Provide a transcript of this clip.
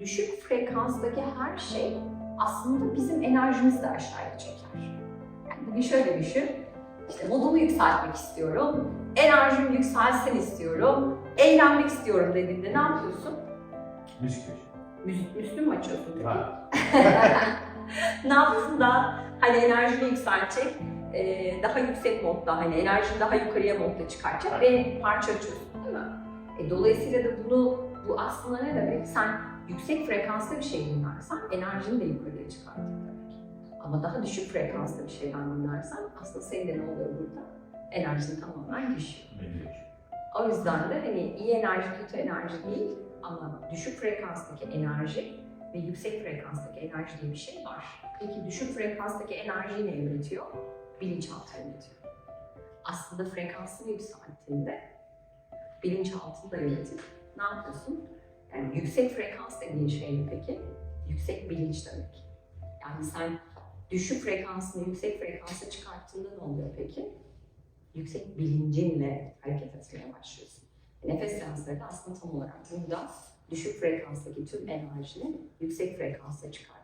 düşük frekanstaki her şey aslında bizim enerjimizi de aşağıya çeker. Yani bugün şöyle düşün, işte modumu yükseltmek istiyorum, enerjim yükselsin istiyorum, eğlenmek istiyorum dediğinde ne yapıyorsun? Müskül. Müs- Müslüm mü açıyorsun tabii? Ne yapıyorsun da hani enerjini yükseltecek, e, daha yüksek modda, hani enerjini daha yukarıya modda çıkartacak ve parça açıyorsun değil mi? E, dolayısıyla da bunu, bu aslında ne demek? Sen yüksek frekanslı bir şey dinlersen enerjini de yukarıya çıkartır demek. Ama daha düşük frekanslı bir şeyden dinlersen aslında senin de ne oluyor burada? Enerjin tamamen düşüyor. O yüzden de hani iyi enerji kötü enerji değil ama düşük frekanstaki enerji ve yüksek frekanstaki enerji diye bir şey var. Peki düşük frekanstaki enerjiyi ne yönetiyor? Bilinçaltı yönetiyor. Aslında frekansını yükselttiğinde bilinçaltını da yönetip ne yapıyorsun? Yani yüksek frekans dediğin şey ne peki? Yüksek bilinç demek. Yani sen düşük frekansını yüksek frekansa çıkarttığında ne oluyor peki? Yüksek bilincinle hareket etmeye başlıyorsun. Nefes seansları da aslında tam olarak burada düşük frekanstaki tüm enerjini yüksek frekansa çıkartıyor.